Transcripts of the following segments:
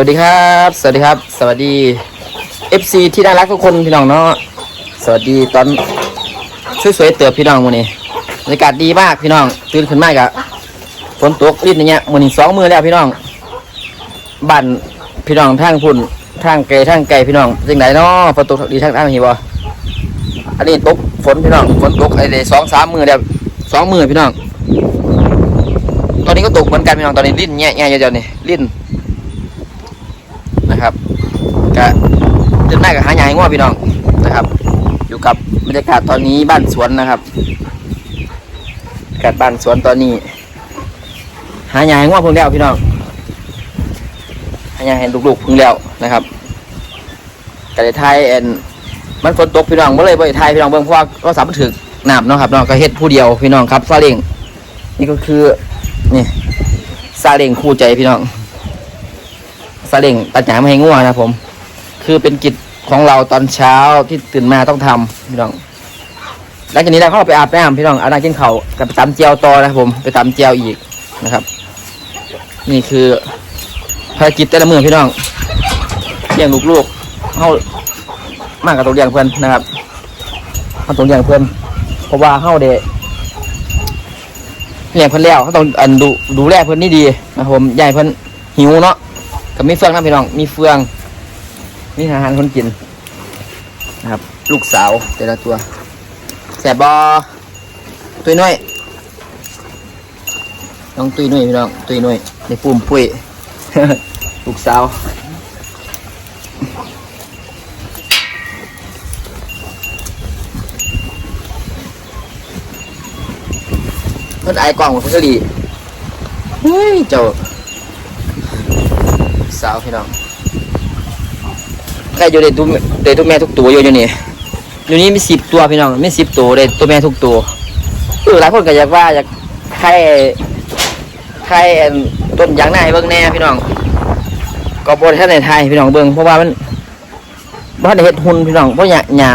วัสดีครับ สวัสดีครับ สวัสดี FC ที่น่ารักทุกคนพี่น้องเนาะ สวัสดีตอนสวยๆเติบพี่น้องมื้อนี้บรรยากาศดีมากพี่น้อง ตื่นขึ้นมากอะฝนตกริดอย่างเงี้ยมื้อนี้สองมือแล้วพี่น้องบ้านพี่น้องทางพุ่นทางไกลทางไกลพี่น้องจังไดเนาะฝนตกดีทางทางนี้บ่อันนี้ตกฝนพี่น้องฝนตกไอ้เดสองสามมือแล้วสองมือพี่น้อง ตอนนี้ก็ตกเหมือนกันพี่น้องตอนนี้ลิ้นแง่แง่เยอะๆนี่ลิ้น นะครับ ก็ตื่นหน้ากับหาใหญ่ง่วพี่น้องนะครับ อยู่กับบรรยากาศตอนนี้บ้านสวนนะครับบรรยากาศบ้านสวนตอนนี้ หาใหญ่ง่วพึ่งแล้วพี่น้องหาใหญ่เห็นลูกๆพึ่งแล้วนะครับก็เลยทยแอนมันฝนตกพี่น้องบ่เลยบ่ได้ทยพี่น้องเบิ่งเพราะว่าก็สามารถถึกน้ำเนาะครับเนาะก็เฮ็ดผู้เดียวพี่น้องครับซาเล้งนี่ก็คือนี่ซาเล้งคู่ใจพี่น้องซาเล้งตัดหญ้ามาให้ง่วนะผม คือเป็นกิจของเราตอนเช้าที่ตื่นมาต้องทำพี่น้องหลังจากนี้เราเข้าไปอาบน้ำพี่น้องอาบน้ำกินเขาวกับไปตำเจียวต่อนะครับผมไปตำเจียวอีกนะครับ นี่คือภารกิจแต่ละมือพี่น้องเลี้ยงลูกๆเข้ามากกับตัวเลี้ยงเพื่อนนะครับเขาต้งเลี้ยงเพื่อนเพราะว่าเข้าเดเลี้ยงเพื่อนแล้วเขาต้องอันดูดูแลเพื่อนนี่ดีนะครับผมใหญ่เพื่อนหิวเนาะก็มีเฟืองนะพี่น้องมีเฟือง มีอาหารคนกินนะครับ ลูกสาวแต่ละตัวแสบบอตุยน้อยน้องตุยน้อยพี่น้องตุยน้อยในปุ่มปุ้ยลูกสาวเพิ่นไอายกล่องของพัชรีเฮ้ยเจ้าสาวพี่น้อง ใครอยู่ในตู้ในตู้แม่ทุกตัวอยู่อยู่นี่อยู่นี่มีสิบตัวพี่น้องมีสิบตัวในตัวแม่ทุกตัวเออหลายคนก็อยากว่าอยากใครใครต้นยางหน้าให้เบิ่งแน่พี่น้องก็บ่ได้ท่ในไทยพี่น้องเบิ่งเพราะว่ามันบ่ทันเฮ็ดหุ่นพี่น้องเพราะหญ้าหญ้า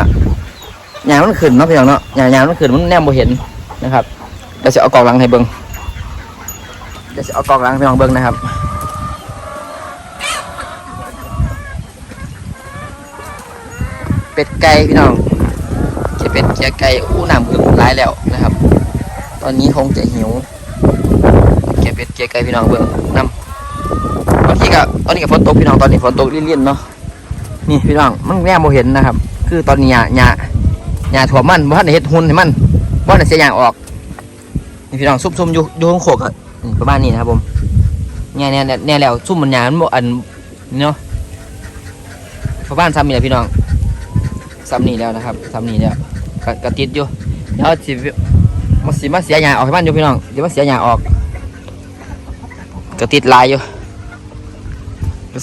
หญ้ามันขึ้นเนาะพี่น้องเนาะหญ้าหญ้ามันขึ้นมันแนมบ่เห็นนะครับเดี๋ยวสิเอากล่องหลังให้เบิ่งเดี๋ยวสิเอากล่องหลังพี่น้องเบิ่งนะครับ เป็ดไก่พี่น้องเขียเป็ดเขียไก่อู้น้ำคือร้ายแล้วนะครับ ตอนนี้คงจะหิวเขียเป็ดเขียไก่พี่น้องเบิ่งน้ำบางทีก็ตอนนี้ก็ฝนตกพี่น้องตอนนี้ฝนตกเลี่ยนๆเนาะนี่พี่น้องมันแนมโมเห็นนะครับ คือตอนนี้หญ้าหญ้าหญ้าถั่วมันบ่ทันเฮ็ดหุ่นให้มันบ่ทันเสียหญ้าออกนี่พี่น้องซุ่มๆอยู่อยู่ข้างโขกอะนี่ประมาณนี้นะครับผมแน่แน่แน่แล้วซุ่มมันหญ้ามันบ่อันเนาะประมาณซ้ำนี่แหละพี่น้อง ซ้ำนี่แล้วนะครับซ้ำนี่แล้วกกระติดอยู่เดี๋ยวสิมาสิมาเสียหยาออกให้มันอยู่พี่น้องเดี๋ยวมาเสียหยาออกกระติดลายอยู่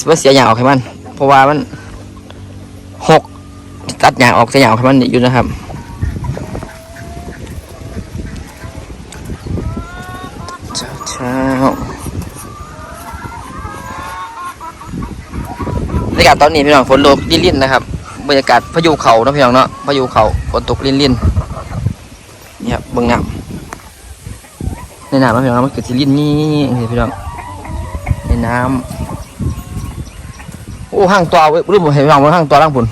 มาเสียหยาออกให้มัน เพราะว่ามันหกตัดหยาออกเสียหยาออกให้มันอยู่นะครับเช้าเช้าบรรยากาศตอนนี้พี่น้องฝนตกลิ่นๆนะครับ บรรยากาศพายุเขาเนาะพี่น้องเนาะพายุเขาฝนตกลินลินเนี่ยครับเบื้องน้ำในน้ำนะพี่น้องมันเกิดสิลินนี่นี่พี่น้องในน้ำโอ้ห้างตัวเว้ยรู้บ่เห็นพี่น้องว่าห้างตัวล่างพุ่น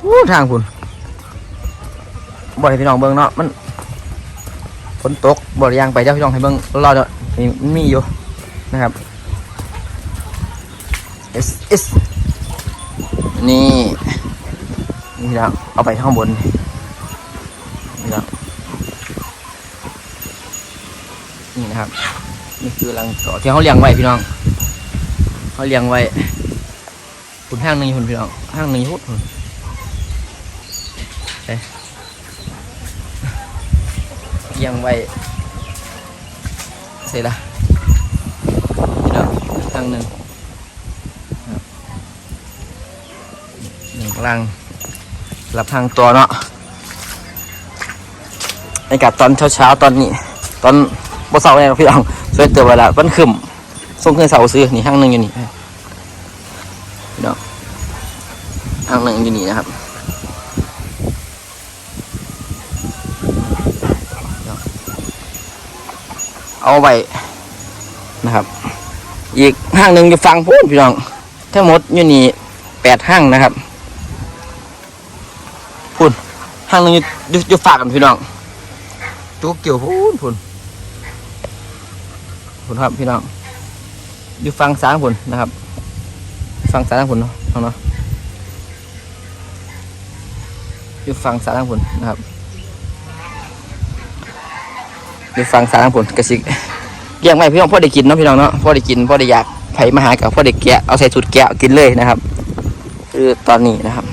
โอ้ทางพุ่นบ่ให้พี่น้องเบิ่งเนาะมันฝนตกบ่ได้ยางไปเจ้าพี่น้องให้เบิ่งรอเด้อนี่มันมีอยู่นะครับ S S นี่ นี่แล้วเอาไปข้างบน นี่แล้วนี่นะครับ นี่คือรังเกาะที่เขาเลี้ยงไว้พี่น้องเขาเลี้ยงไว้คุณห้างหนึ่งคุณพี่น้องห้างหนึ่งพุดคุณเอ๊ะเลี้ยงไว้เสร็จละพี่น้องห้างหนึ่ง หนึ่งกำลังรับทางตัวเนาะในกับตอนเช้าๆตอนนี้ ตอนบ่เสาร์เนี่ยพี่น้องช่วยเตือนเวลามันขึ้นส่งขึ้นเสาซื้อนี่ห้างหนึ่งอยู่นี่พี่น้องห้างหนึ่งอยู่นี่นะครับเอาไว้นะครับ อีกห้างหนึ่งอยู่ฟังพูนพี่น้องทั้งหมดอยู่นี่แปดห้างนะครับ พูนห้างนึงอยู่อยู่ฝากกันพี่น้องตัวเกี่ยวพูนพูนพูนครับพี่น้องอยู่ฟังสางพูนนะครับ ฟังสางพูนเนาะเอาเนาะอยู่ฟังสางพูนนะครับอยู่ฟังสางพูนกระสิเลี้ยงไว้พี่น้องพ่อได้กินเนาะพี่น้องเนาะพ่อได้กินพ่อได้อยากไผมาหากับพ่อได้แกะเอาใส่ถุดแกะกินเลยนะครับ คือตอนนี้นะครับ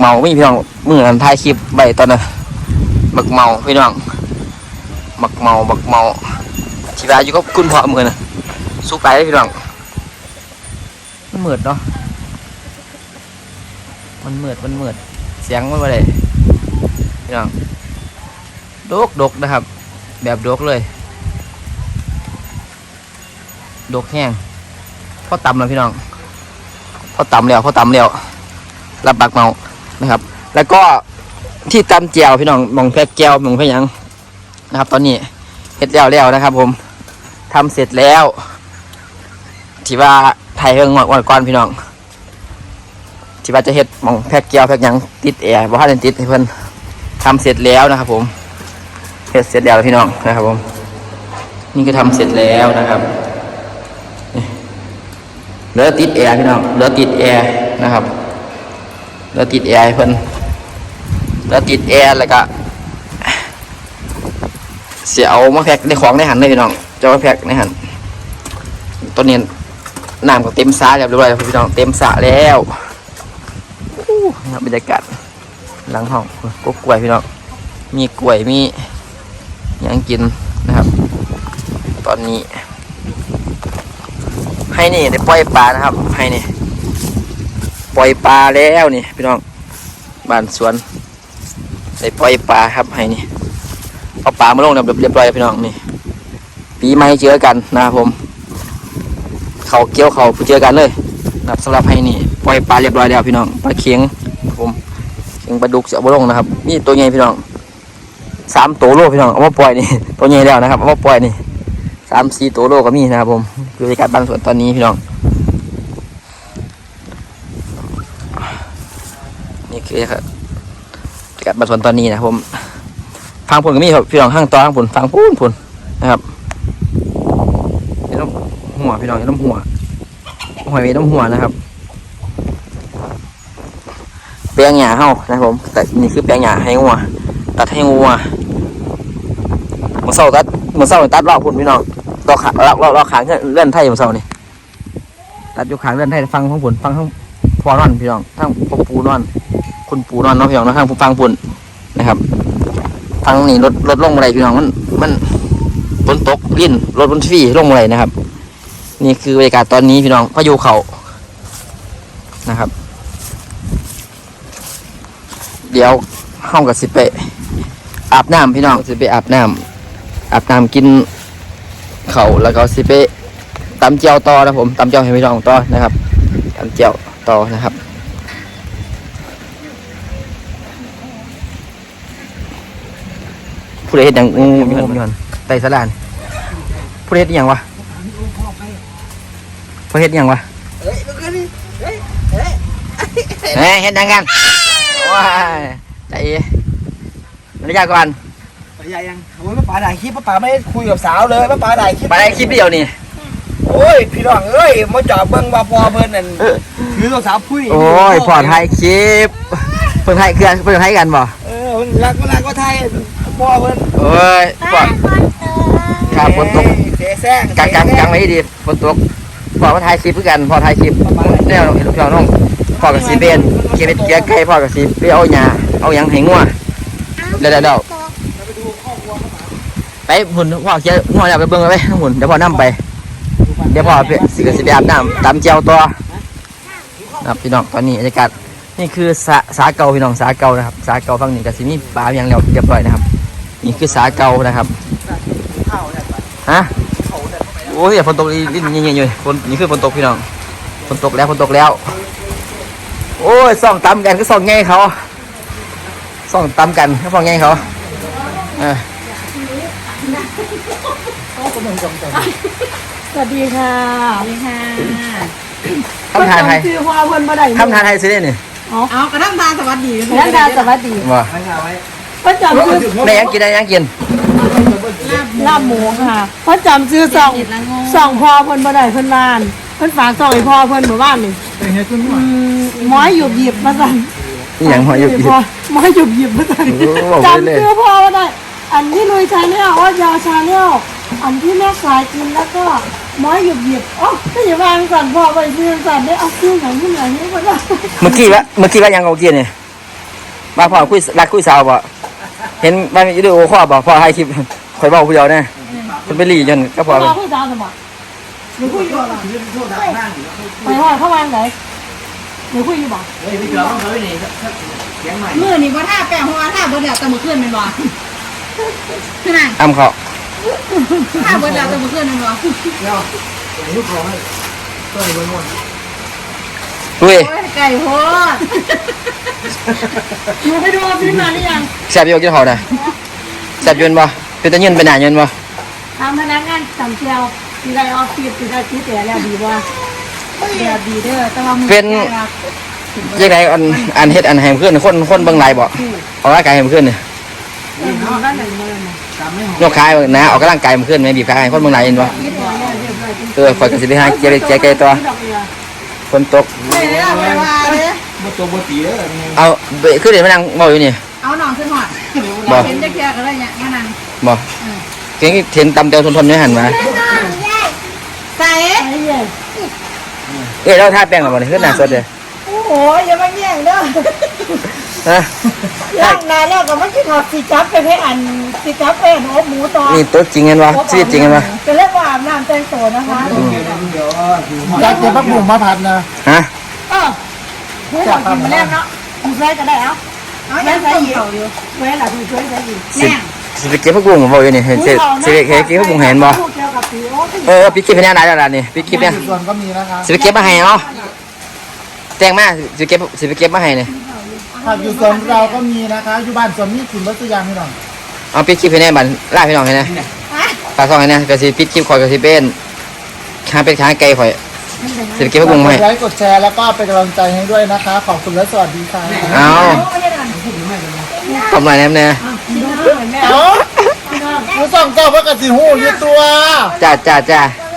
เมาไม่พี่น้องมือนันถ่ายคลิปใบตอนนั้นบักเมาพี่น้องบักเมาบักเมาชีวาอยู่ก็คุณพ่อมือนะสู้ไก่เลยพี่น้องมันมืดเนาะมันมืดมันมืดเสียงมันอะไรพี่น้องดกดกนะครับ แบบดกเลยดกแห้งพอต่ำแล้วพี่น้องพอต่ำแล้วพอต่ำแล้วรับบักเมา นะครับ แล้วก็ที่ตำเจียวพี่น้องมองแพกแก้วมองแพกยังนะครับ ตอนนี้เฮ็ดแล้วแล้วนะครับ ผมทำเสร็จแล้วที่ว่าไทยเพิ่งวันก่อนพี่น้องที่ว่าจะเฮ็ดมองแพกแก้วแพกยังติดแอร์บ่ทันติดให้เพิ่นทำเสร็จแล้วนะครับ ผมเฮ็ดเสร็จแล้วพี่น้องนะครับ ผม นี่ก็ทำเสร็จแล้วนะครับเหลือติดแอร์พี่น้องเหลือติดแอร์นะครับ แล้วติดแอร์เพิ่นแล้วติดแอร์แล้วก็เสียเอามาแพ็คในของในหันเลยพี่น้องจะมาแพ็คในหันตัวนี้น้ำก็เต็มสระเรียบร้อยแล้วพี่น้องเต็มสะแล้วบรรยากาศหลังห้องก็กล้วยพี่น้องมีกล้วยมีหยังกินนะครับ ตอนนี้ ให้นี่ได้ปล่อยปลานะครับ ให้นี่ ปล่อยปลาแล้วนี่พี่น้องบ้านสวนได้ปล่อยปลาครับให้นี่เอาปลามาลงเรียบร้อยพี่น้องนี่ปีใหม่เจอกันนะครับผม เขาเกี่ยวเขาเจอกันเลยนะสำหรับให้นี่ปล่อยปลาเรียบร้อยแล้วพี่น้องปลาเคียงผมเคียงปลาดุกเสียบลงนะครับนี่ตัวใหญ่พี่น้องสามตัวโลพี่น้องเอามาปล่อยนี่ตัวใหญ่แล้วนะครับเอามาปล่อยนี่สามสี่ตัวโลก็มีนะครับผมบรรยากาศบ้านสวนตอนนี้พี่น้อง เคครับกัดบัตรสวนตอนนี้นะครับผมฟังผลก็มีครับพี่น้องข้างตอข้างผลฟังพูนผลนะครับนี่น้ำหัวพี่น้องนี่น้ำหัวหอยมีน้ำหัวนะครับแปลงหญ้าเฮานะครับผมแต่นี่คือแปลงหญ้าให้งัวตัดให้งัวมือเศร้าตัดมือเศร้าตัดรอบพุ่นพี่น้องรอบขารอรอบรอขางเลื่อนไทยมือเศร้านี่ตัดอยู่ขางเลื่อนไทยฟังข้างผลฟังข้างพอนอนพี่น้องทั้งพอปูนอน คุณปูนอนเนาะพี่น้องเนาะทางผู้ฟังปุ่นนะครับฟังนี่รถรถลงอะไรพี่น้องมันมันฝนตกลิ้นรถบนฟี่ลงอะไรนะครับ นี่คือบรรยากาศตอนนี้พี่น้องพายุเขานะครับ เดี๋ยวห้องกับสิไปอาบน้ำพี่น้องสิไปอาบน้ำอาบน้ำกินเขาแล้วก็สิไปตำเจียวต่อนะผมตำเจียวให้พี่น้องต่อนะครับตำเจียวต่อนะครับ ผู้ใดเห็นอย่างงูมีคนมีคนไต่สลานผู้ใดเห็นอหย่างวะผู้ใดเห็นอหย่างวะเฮ้ยดูกันดิเฮ้ยเฮ้ยเฮ้ยเห็นอยังกันว้ายใจเย็นระยะก่อนไปใหญ่ยังโอ้ยป้าป๋าถ่ายคลิปป้าป๋าไม่ได้คุยกับสาวเลยป้าป๋าถ่ายคลิปมาได้คลิปเดียวนี่โอ้ยพี่น้องเอ้ยมาจอบเบิ่งว่าพอเพิ่นนั่นถือโทรศัพท์คุยโอ้ยพอถ่ายคลิปเพิ่งถ่ายเครื่องเพิ่งถ่ายกันบ่เออเพิ่นรักก็รักก็ไทย พ่อเพิ่นโอ้ยพอครับฝนตกเสียแซงกลางกลางกลางไว้ดีฝนตกพอมาถ่ายคลิปเพื่อกันพอถ่ายคลิปแนวพี่น้องน้องพอกับสีเป็นเกียร์เกียร์ไก่พอกับสีไปเอาหญ้าเอาหยังให้งัวเดี๋ยวเดี๋ยวเดี๋ยวไปหุ่นพ่อเชียร์หัวเดี๋ยวไปเบิ่งไปหุ่นเดี๋ยวพ่อนั่ไป เดี๋ยวพ่อไปสิกสิไปอาบน้ำตามเจียวตัวนะครับพี่น้องตอนนี้บรรยากาศนี่คือสาสาเก่าพี่น้องสาเก่านะครับสาเก่าฝั่งนี้ก็สิมีปลาอย่างเรียบเรียบร้อยนะครับ นี่คือสาเก่านะครับเข้าเนี่ยฮะเข้าเนี่ยโอ้ยฝนตกลิ้นเงี้ยๆอยู่ฝนนี่คือฝนตกพี่น้องฝนตกแล้วฝนตกแล้ว โอ้ยส่องตำกันก็ส่องไงเขาส่องตำกันก็ส่องไงเขาเออวัสดีค่ะสวัสดีค่ะทำทานไทยคือพอเพิ่นบ่ได้ทำทานไทยซื้อได้นี่เอากระทั่งตาสวัสดีแล้วดาสวัสดีว่า เพิ่นจำชื่อได้ยังกินได้ยังกินลาบหมูค่ะเพิ่นจำชื่อสองสองพอเพิ่นบ่ได้เพิ่นบ้านเพิ่นฝากสองให้พ่อเพิ่นหมู่บ้านนี่อืมหมอยหยุบหยิบมาสั่นนี่ยังหัวอยู่พ่อหมอยหยุบหยิบมาสั่นโอ้โหจำชื่อพ่อบ่ได้อันที่ลุยชาแนลว่ายาวชาแนลอันที่แม่สายกินแล้วก็หมอยหยุบหยิบอ๋อถ้าอย่าวางสั่นพ่อไปชื่อสั่นได้เอาชื่อของที่ไหนนี่บ่ได้เมื่อกี้วะเมื่อกี้ว่ายังเอากินนี่มาพ่อคุยรักคุยสาวบ่ เห็นมันวิดีโอข้อบ่พ่อให้คลิปคอยเบาผู้เดียวนะมันไปรีจนก็พอพ่อพูดจาสมบัติหนูคุยอยู่บ่ไปว่าเขาวางไหนหนูคุยอยู่บ่มือนี่ว่าท่าแป้งหัวท่าเบิร์ดแล้วแต่เมื่อคืนเป็นบ่คือนั่งอ้ำเขาท่าเบิร์ดแล้วแต่เมื่อคืนเป็นบ่ลุ ยโอ้ยไก่โพดหนูไปดูฟิล์มมาหรือยังแซ่บอยู่กินเขาน่ะแซ่บอยืนบ่เป็นตะยืนเป็นหน้ายืนบ่ทำพนักงานจำเจียวที่ได้ออฟฟิศที่ได้ที่แต่แล้วดีว่าเดี๋ยวดีเด้อแต่ว่ามือเป็นยังไงอันอันเฮ็ดอันแหมขึ้นคนคนเบิ่งหลายบ่ออกกำลังกายแหมขึ้นนี่ดีบ้านไหนเมื่อน่ะยกขายนะออกกำลังกายแหมขึ้นแม่บีบขาให้คนเบิ่งหลายเห็นบ่เออข่อยก็สิไปหาเกี่ยวเกี่ยวไก่ตัว ฝนตก ไม่ได้เอาไปว่าเลย บ่ตัวบ่ตีเด้อเอาไปขึ้นเดี๋ยวมานั่งเว้าอยู่นี่ เอาหนองขึ้นหอดบ่ เห็นจะเคลียร์กันเลยเนี่ยงั้นนั่งบ่เก่งเห็นตำเตียวทนๆอยู่หันมา ใส่ไอ้เหี้ยเอ้ยเราทาแป้งแล้วบ่นี่ขึ้นหน้าสดเด้อโอ้โหอย่ามาแย่งเด้อ ฮะย่างนานแล้วก็ไม่คิดว่าสิจับไปให้อันสิจับไปอันอบหมูต่อนี่ตัวจริงกันวะชีวิตจริงกันวะเป็นเรื่องว่าอาบน้ำแต่งตัวนะคะอยากเก็บผักบุ้งมาผัดนะฮะเออผู้ชายกินมาแล้วเนาะคุณช่วยก็ได้เอ้าเอายังต้มเขาอยู่ช่วยล่ะคุณช่วยได้อีกสิสิไปเก็บผักบุ้งบ่อยู่นี่เห็นสิสิไปเก็บผักบุ้งเห็นบ่เกี่ยวกับปีโอ้เออพี่คลิปเป็นแนวไหนแล้วล่ะนี่พี่คลิปเนี่ยส่วนก็มีนะคะสิไปเก็บมาให้เนาะแจ้งมาสิไปเก็บสิไปเก็บมาให้นี่ ผักอยู่ส่วนเราก็มีนะคะ อยู่บ้านส่วนนี้กินวัตถุยางพี่น้องเอาพี่คลิปให้แน่บัดล่าพี่น้องให้แน่ฝากซองให้แน่ก็สิปิดคลิปข่อยก็สิเป็นค้างเป็นค้างไกลข่อยสิไปเก็บผักบุ้งมาให้กดไลค์กดแชร์แล้วก็เป็นกำลังใจให้ด้วยนะคะ ขอบคุณและสวัสดีค่ะเอาตบหน่อยแน่แน่เอ้าผู้ส่งเจ้าพระกสิหูอยู่ตัวจ้าจ้าจ้าเ